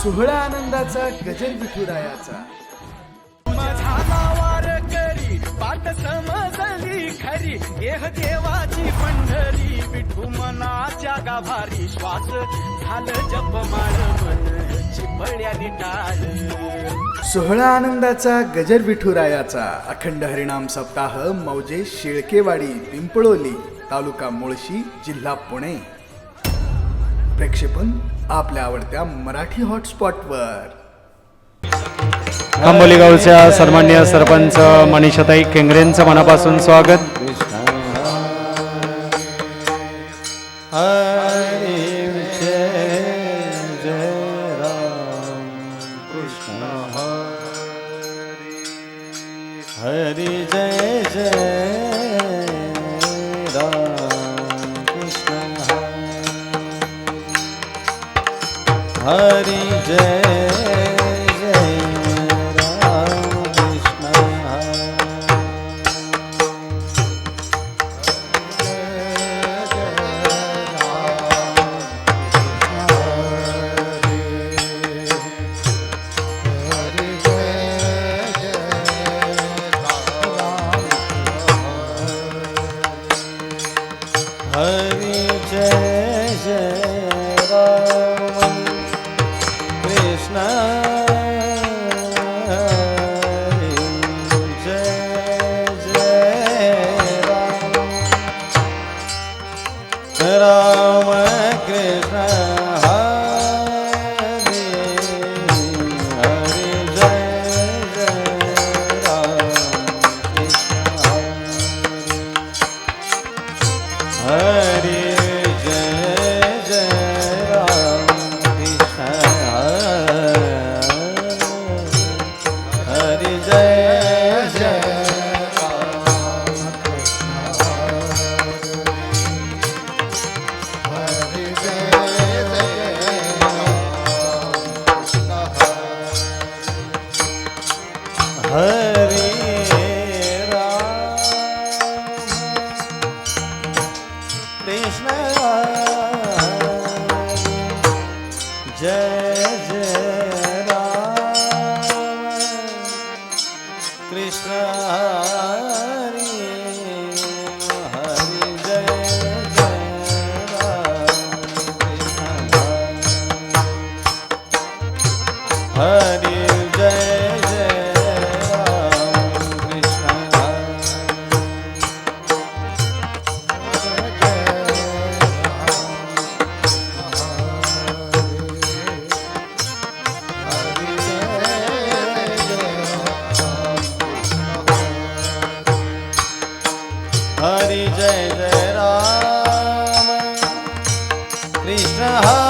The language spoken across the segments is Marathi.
सोहळा आनंदाचा गजन विठुरायाचा. पाठ समजली खरी देह देवाची पंढरी विठू मनाच्या गाभारी श्वास झालं जप माळ मन चिपळ्याने टाळ. सोहळा आनंदाचा गजर विठुरायाचा. अखंड हरिणाम सप्ताह मौजे शेळकेवाडी पिंपळोली तालुका मुळशी जिल्हा पुणे. प्रक्षेपण आपल्या आवडत्या मराठी हॉटस्पॉटवर. आंबोली गावच्या सन्मान्य सरपंच मनीषाताई केंगरेंचं मनापासून स्वागत. हरी जय जय હરી જય. જય જય રામ. કૃષ્ણ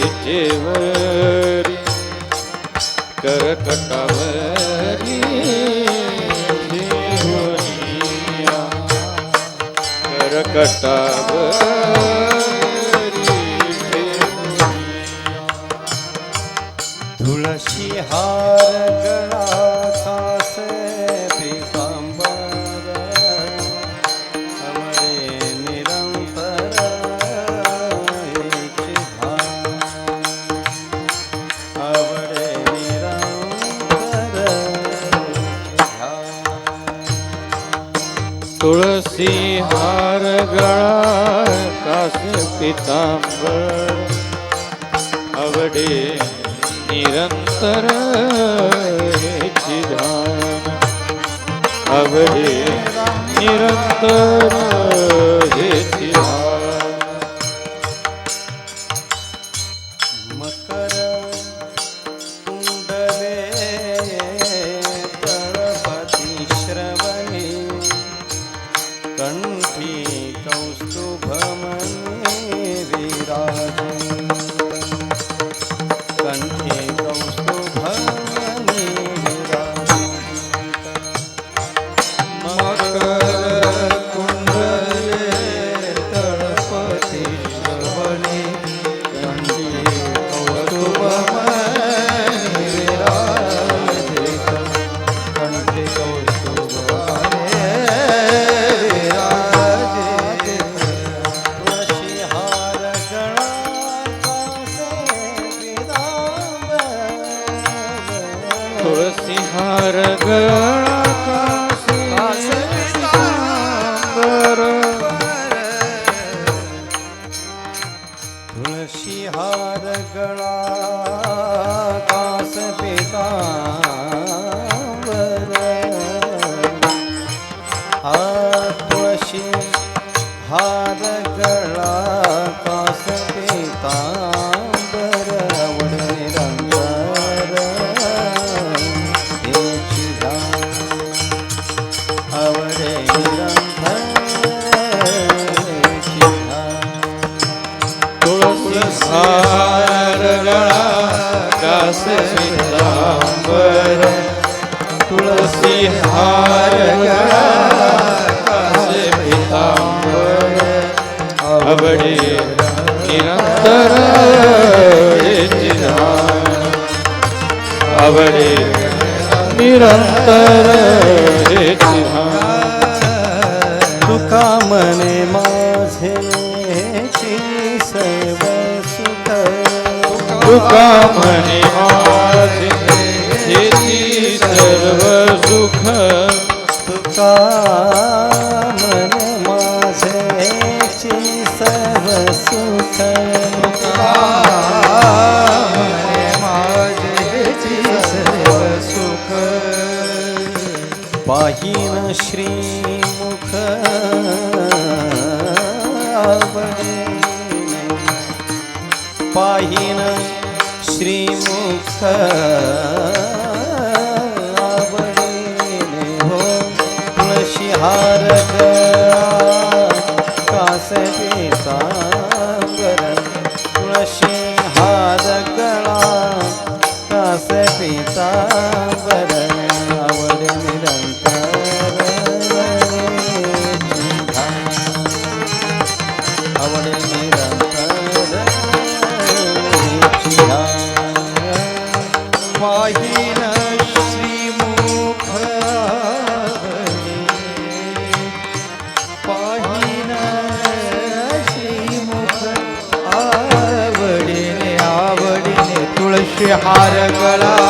जेवरी करकटावरी करकटावरी. तुळसी हार गळा कास अवडे आवडे निरंतर ध्यान. आवडे निरंतर हे आवडे दास विलांबर तुळसी हार दास पितांबर आवडे निरंतर आवडे निरंतर तुका मने माझे सर्व सुख तुका मने माझे सर्व सुख तुका मने सुख पाहिन श्रीमुख पाहिन श्रीमुख आवडेने हो तुळशी हा हार गळा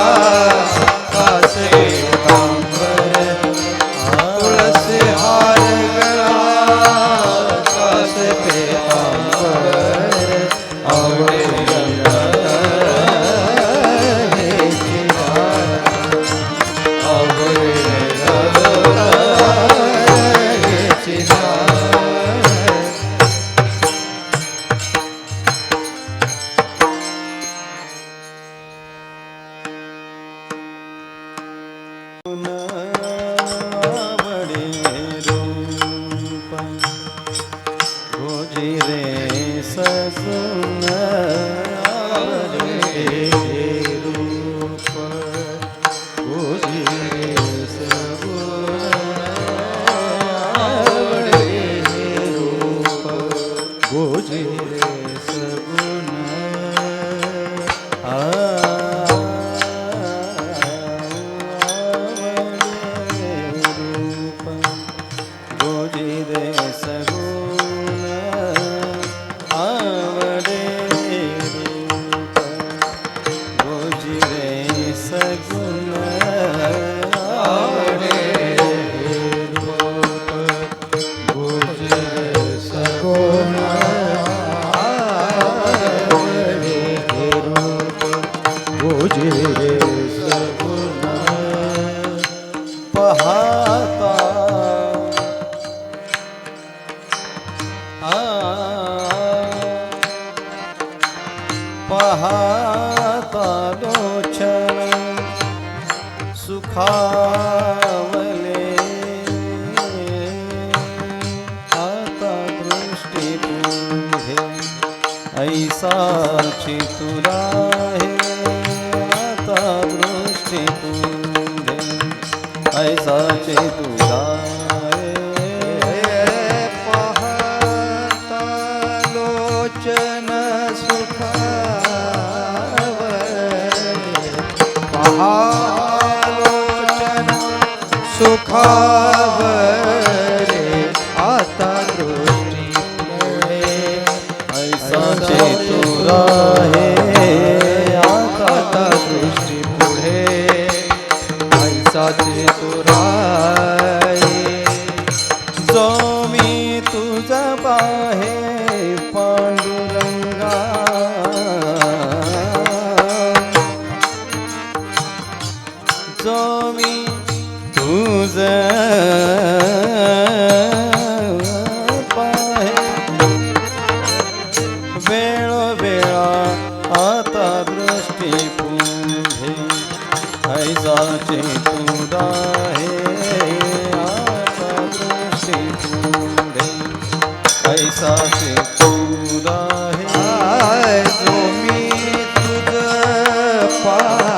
Hare चितुरा है आता दृष्टी तुझे ऐसा चितुरा पाहता लोचन सुखावले सुखाव जो मी तुझ पाहे वेळोवेळा आता दृष्टी पुढे ऐसाचे तुरा हे आता दृष्टी पुढे ऐसाचे तुरा हे जो मी तुझ पा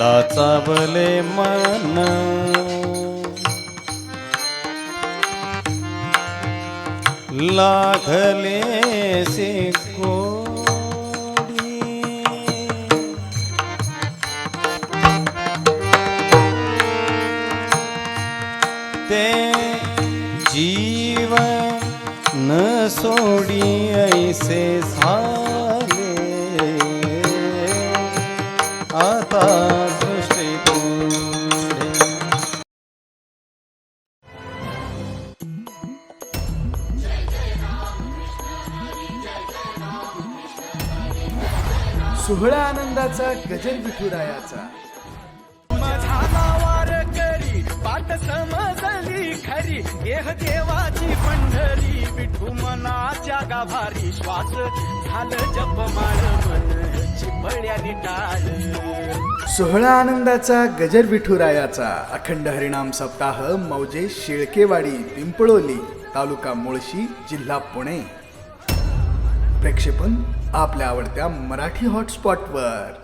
लाचावले मन मन. लागले सिको कोडी. ते जीवन न सोडी ऐसे झाले. गजर विठुरायाचा. पाठ समजली खरी देह देवाची पंढरी विठू मनाच्या गाभारी श्वास झालं जपमाळ मन चिपळ्याने टाळ सोहळा आनंदाचा गजर विठुरायाचा अखंड हरिनाम सप्ताह मौजे शेळकेवाडी पिंपळोली तालुका मुळशी जिल्हा पुणे. प्रक्षेपण आपल्या आवडत्या मराठी हॉटस्पॉटवर